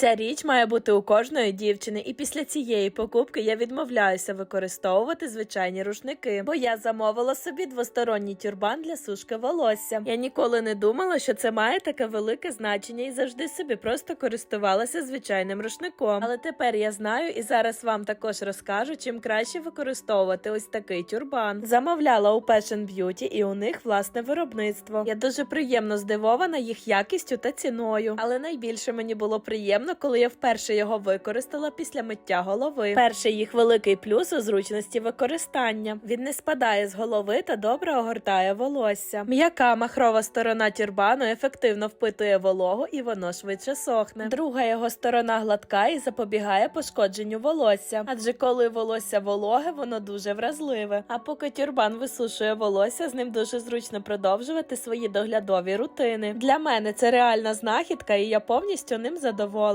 Ця річ має бути у кожної дівчини, і після цієї покупки я відмовляюся використовувати звичайні рушники, бо я замовила собі двосторонній тюрбан для сушки волосся. Я ніколи не думала, що це має таке велике значення, і завжди собі просто користувалася звичайним рушником. Але тепер я знаю і зараз вам також розкажу, чим краще використовувати ось такий тюрбан. Замовляла у Passion Beauty і у них власне виробництво. Я дуже приємно здивована їх якістю та ціною. Але найбільше мені було приємно, коли я вперше його використала після миття голови. Перший їх великий плюс у зручності використання. Він не спадає з голови та добре огортає волосся. М'яка махрова сторона тюрбану ефективно впитує вологу і воно швидше сохне. Друга його сторона гладка і запобігає пошкодженню волосся. Адже коли волосся вологе, воно дуже вразливе. А поки тюрбан висушує волосся, з ним дуже зручно продовжувати свої доглядові рутини. Для мене це реальна знахідка, і я повністю ним задоволена.